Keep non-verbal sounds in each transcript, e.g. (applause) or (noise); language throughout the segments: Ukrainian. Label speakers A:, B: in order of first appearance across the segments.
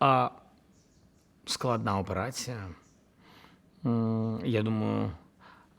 A: А складна операція. Я думаю,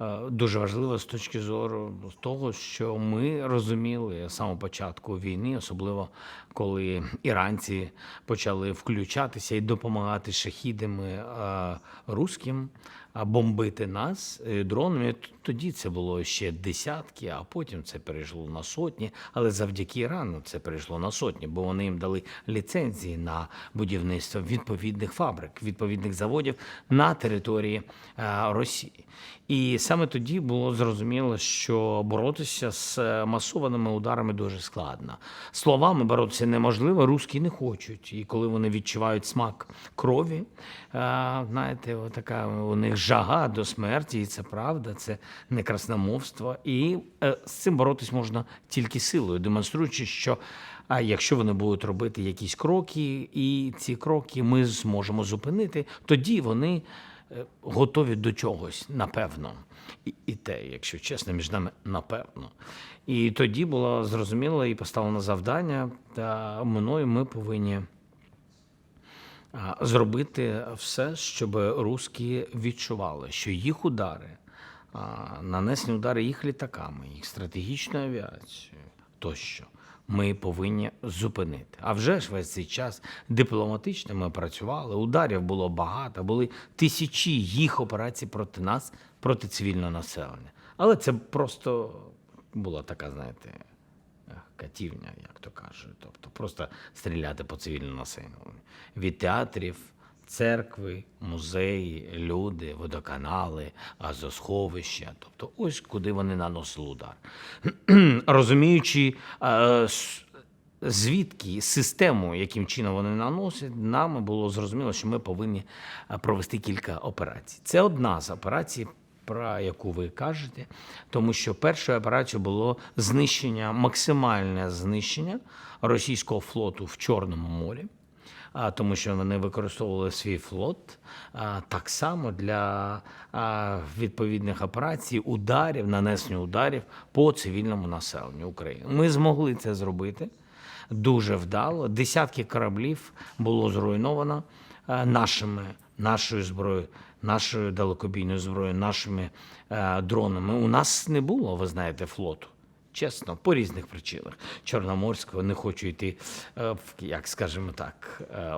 A: е, дуже важлива з точки зору того, що ми розуміли з самого початку війни, особливо коли іранці почали включатися і допомагати шахідами е, руським бомбити нас е, дронами. Тоді це було ще десятки, а потім це перейшло на сотні. Але завдяки Ірану це перейшло на сотні, бо вони їм дали ліцензії на будівництво відповідних фабрик, відповідних заводів на території е, Росії. І саме тоді було зрозуміло, що боротися з е, масованими ударами дуже складно. Словами боротися неможливо, русські не хочуть. І коли вони відчувають смак крові, знаєте, така у них жага до смерті, і це правда, це не красномовство. І е, з цим боротись можна тільки силою, демонструючи, що а якщо вони будуть робити якісь кроки, і ці кроки ми зможемо зупинити, тоді вони е, готові до чогось, напевно. І, і те, якщо чесно, між нами напевно. І тоді було зрозуміло і поставлено завдання, та мною ми повинні зробити все, щоб русські відчували, що їх удари, нанесені удари їх літаками, їх стратегічною авіацією тощо. Ми повинні зупинити. А вже ж весь цей час дипломатично ми працювали. Ударів було багато, були тисячі їх операцій проти нас, проти цивільного населення. Але це просто була така, знаєте, катівня, як то кажуть. Тобто просто стріляти по цивільному населенню. Від театрів, церкви, музеї, люди, водоканали, газосховища. Тобто ось куди вони наносили удар. (clears throat) Розуміючи, е, звідки систему, яким чином вони наносять, нам було зрозуміло, що ми повинні е, провести кілька операцій. Це одна з операцій, про яку ви кажете, тому що першою операцією було знищення, максимальне знищення російського флоту в Чорному морі. Тому що вони використовували свій флот так само для відповідних операцій, ударів, нанесення ударів по цивільному населенню України. Ми змогли це зробити дуже вдало. Десятки кораблів було зруйновано нашими, нашою зброєю, нашою далекобійною зброєю, нашими е, дронами. У нас не було, ви знаєте, флоту. Чесно, по різних причинах. Чорноморського не хочу йти, е, як скажемо так, е,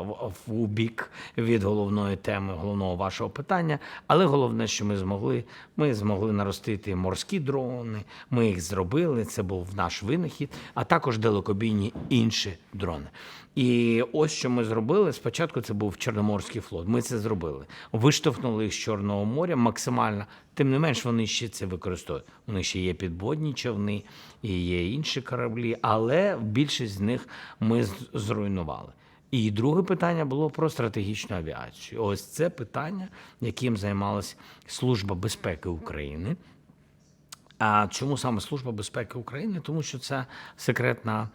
A: в- бік від головної теми, головного вашого питання. Але головне, що ми змогли, ми змогли наростити морські дрони. Ми їх зробили. Це був наш винахід, а також далекобійні інші дрони. І ось що ми зробили. Спочатку це був Чорноморський флот. Ми це зробили. Виштовхнули їх з Чорного моря максимально. Тим не менш, вони ще це використовують. У них ще є підводні човни і є інші кораблі, але більшість з них ми зруйнували. І друге питання було про стратегічну авіацію. Ось це питання, яким займалась Служба безпеки України. А чому саме Служба безпеки України? Тому що це секретна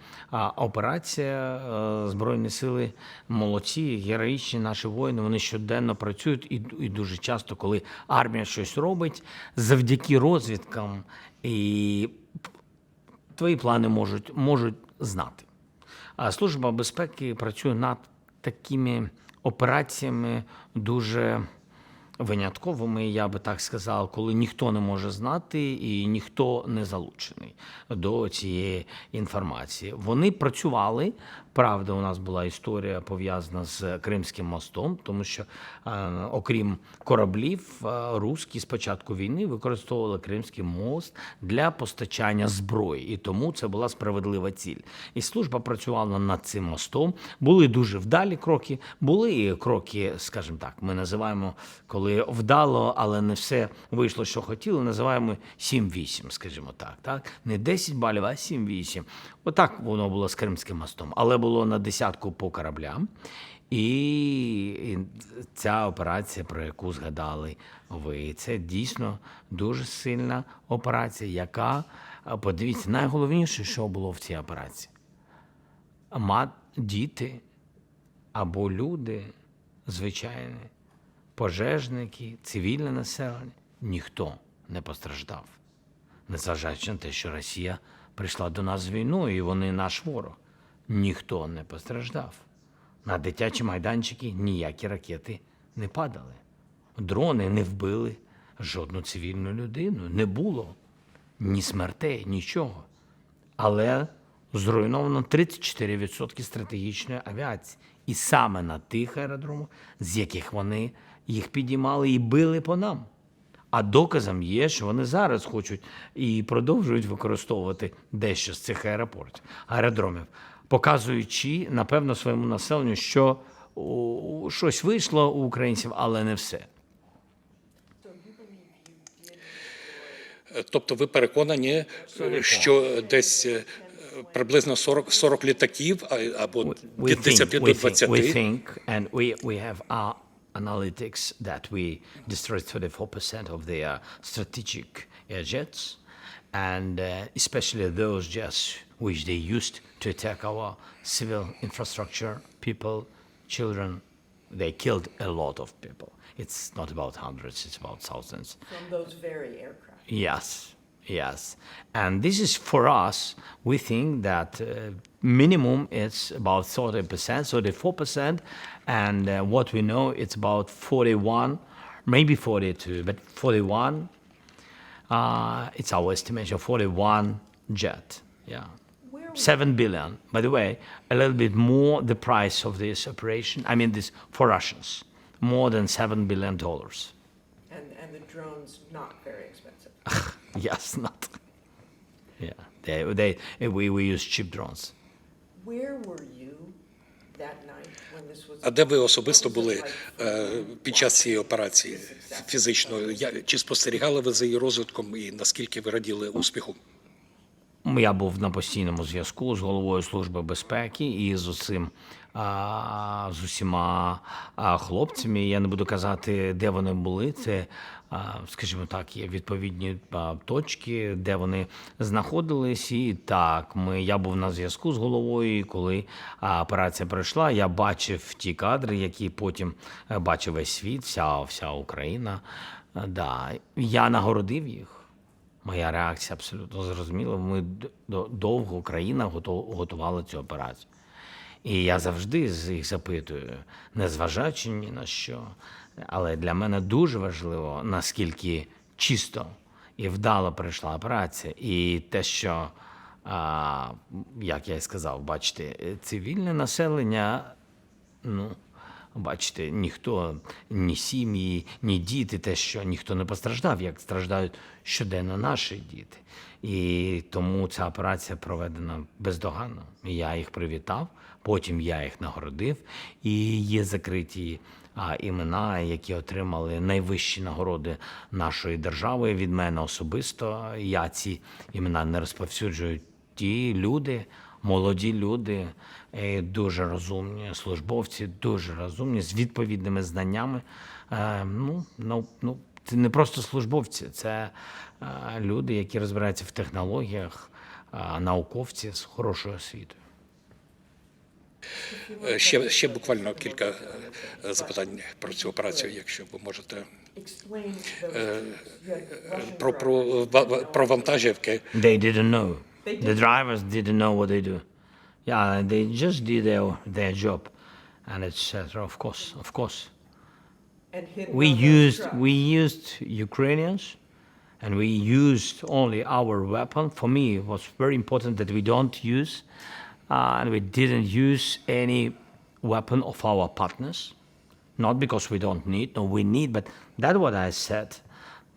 A: операція. е, Збройні сили молодці, героїчні наші воїни. Вони щоденно працюють і, і дуже часто, коли армія щось робить, завдяки розвідкам і твої плани можуть, можуть знати. А Служба безпеки працює над такими операціями дуже винятковими, я би так сказав, коли ніхто не може знати і ніхто не залучений до цієї інформації. Вони працювали. Правда, у нас була історія пов'язана з Кримським мостом, тому що, е, окрім кораблів, е, руські з початку війни використовували Кримський мост для постачання зброї, і тому це була справедлива ціль. І служба працювала над цим мостом. Були дуже вдалі кроки, були і кроки, скажімо так, ми називаємо, коли вдало, але не все вийшло, що хотіли. Називаємо 7-8, скажімо так. так. Не 10 балів, а 7-8. Отак воно було з Кримським мостом, але було на десятку по кораблям. І ця операція, про яку згадали ви, це дійсно дуже сильна операція, яка, подивіться, найголовніше, що було в цій операції. Мат, діти або люди звичайні, пожежники, цивільне населення, ніхто не постраждав. Незважаючи на те, що Росія прийшла до нас з війною, і вони наш ворог. Ніхто не постраждав. На дитячі майданчики ніякі ракети не падали. Дрони не вбили жодну цивільну людину. Не було ні смертей, нічого. Але зруйновано 34% стратегічної авіації. І саме на тих аеродромах, з яких вони їх підіймали і били по нам. А доказом є, що вони зараз хочуть і продовжують використовувати дещо з цих аеропортів, аеродромів, показуючи, напевно, своєму населенню, що щось вийшло у українців, але не все.
B: Тобто ви переконані, що десь е, приблизно 40, 40 літаків або від 10 до
A: we think,
B: 20
A: we think, and we, we have our analytics that we destroyed 34% of their strategic air jets, and uh, especially those jets which they used to attack our civil infrastructure, people, children. They killed a lot of people. It's not about hundreds; it's about thousands.
C: from those very aircraft.
A: Yes, yes. And this is for us, we think that uh, minimum it's about 30%, 34%. And uh, what we know, it's about 41, maybe 42, but 41, uh, it's our estimation, 41 jet. Yeah. 7 billion. By the way, a little bit more the price of this operation, I mean, this for Russians, more than 7 billion dollars.
C: And, and the drones not very expensive. (laughs)
A: Yes, not. Yeah, they, they, we, we use cheap drones.
C: Where were you
B: А де ви особисто були е, під час цієї операції фізично? Я- Чи спостерігали ви за її розвитком і наскільки ви раділи успіху?
A: Я був на постійному зв'язку з головою Служби безпеки і з усім. З усіма хлопцями. Я не буду казати, де вони були. Це, скажімо так, є відповідні точки, де вони знаходились. І так, ми, я був на зв'язку з головою. І коли операція пройшла, я бачив ті кадри, які потім е, бачив весь світ, вся, вся Україна. Е, Да. Я нагородив їх. Моя реакція абсолютно зрозуміла. Ми довго Україна готувала цю операцію. І я завжди їх запитую, незважаючи ні на що. Але для мене дуже важливо, наскільки чисто і вдало пройшла операція. І те, що, а, як я і сказав, бачите, цивільне населення, ну, бачите, ніхто, ні сім'ї, ні діти, те, що ніхто не постраждав, як страждають щоденно наші діти. І тому ця операція проведена бездоганно. Я їх привітав, потім я їх нагородив. І є закриті а, імена, які отримали найвищі нагороди нашої держави від мене особисто. Я ці імена не розповсюджую. Ті люди, молоді люди, е, дуже розумні службовці, дуже розумні, з відповідними знаннями. Е, Ну, ну, ну, це не просто службовці, це е, люди, які розбираються в технологіях, науковці з хорошою освітою.
B: Е, Ще, ще буквально кілька е, запитань про цю операцію, якщо ви можете.
C: Explain those. You had Russian
B: Про,
C: drones.
B: про, ва- про вантажівки.
A: They didn't know.
C: They
A: The drivers didn't know what they do. Yeah, they just did their, their job. And it's, uh, of course, of course.
C: And hidden
A: we
C: on those
A: used
C: trucks.
A: we used Ukrainians, and we used only our weapon. For me, it was very important that we don't use, uh, and we didn't use any weapon of our partners. Not because we don't need, no, we need, but that's what I said.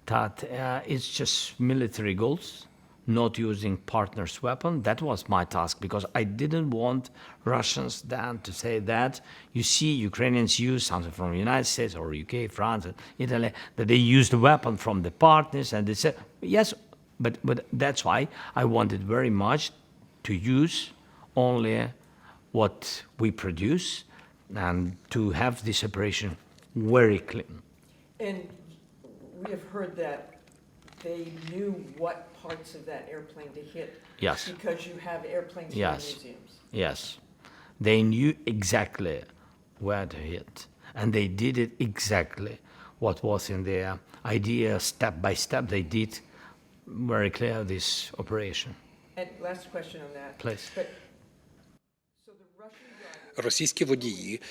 A: That uh, it's just military goals, not using partners' weapon. That was my task because I didn't want Russians then to say that you see Ukrainians use something from the United States or UK, France, Italy, that they used a weapon from the partners, and they said yes, but but that's why I wanted very much to use only what we produce and to have this operation very clean.
C: And we have heard that they knew what parts of that airplane to hit.
A: Yes.
C: Because you have airplanes in
A: Yes.
C: museums.
A: Yes. They knew exactly where to hit. And they did it exactly what was in their idea, step by step. They did very clear this operation.
C: And last question on that.
A: Please.
C: But,
B: російські водії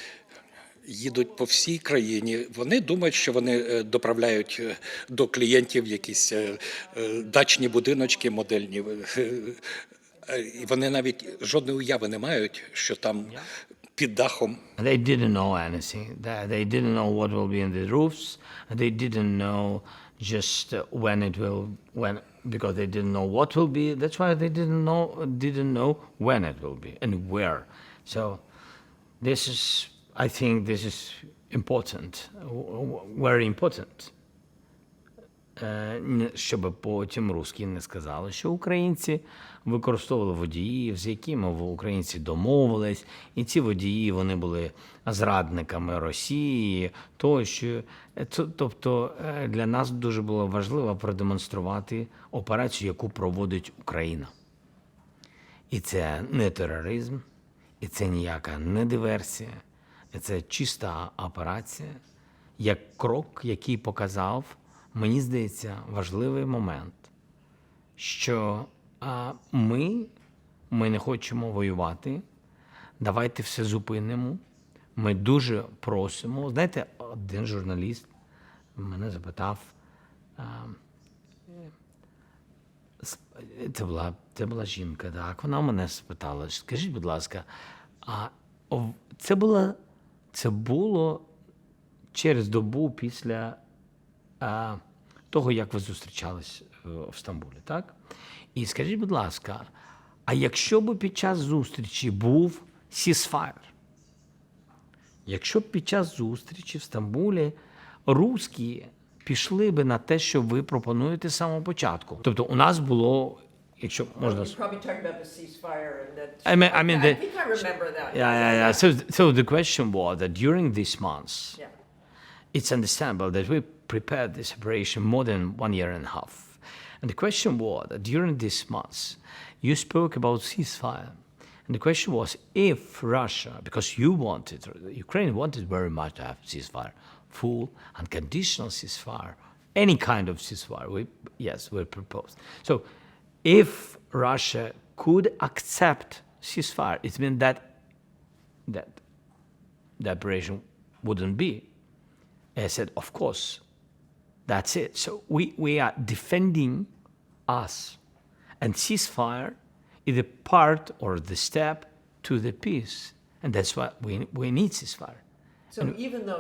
B: їдуть по всій країні. Вони думають, що вони е, доправляють е, до клієнтів якісь е, е, дачні будиночки модельні. Е, е, І вони навіть жодної уяви не мають, що там під дахом
A: They didn't know anything. They, didn't know what will be in the roofs. They didn't know just uh, when it will when because they didn't know what will be. That's why they didn't know didn't know when it will be and where. So this is I think this is important, very important. Е, щоб потім русські не сказали, що українці використовували водіїв, з якими українці домовились, і ці водії вони були зрадниками Росії, тощо. Е, Тобто е, для нас дуже було важливо продемонструвати операцію, яку проводить Україна. І це не тероризм, і це ніяка не диверсія, це чиста операція, як крок, який показав, мені здається, важливий момент, що а, ми, ми не хочемо воювати, давайте все зупинимо. Ми дуже просимо. Знаєте, один журналіст мене запитав. Це була, це була жінка, так. Вона мене спитала: скажіть, будь ласка, а це було, це було через добу після а, того, як ви зустрічались е, в Стамбулі, так? І скажіть, будь ласка, а якщо б під час зустрічі був ceasefire, Якщо б під час зустрічі в Стамбулі русські пішли би на те, що ви пропонуєте з самого початку. Тобто у нас було, якщо можна
C: You're probably talking about the ceasefire and that.
A: I mean- I mean
C: I
A: the-
C: think I remember that.
A: Yeah, yeah, yeah. So, so the question was that during these months,
C: Yeah.
A: it's understandable that we prepared this operation more than one year and a half. And the question was that during these months, you spoke about ceasefire. And the question was if Russia, because you wanted, Ukraine wanted very much to have ceasefire, full, unconditional ceasefire, any kind of ceasefire, we, yes, we proposed. So if Russia could accept ceasefire, it means that, that the operation wouldn't be. I said, of course, that's it. So we, we are defending us. And ceasefire is a part or the step to the peace. And that's why we, we need ceasefire.
C: So even though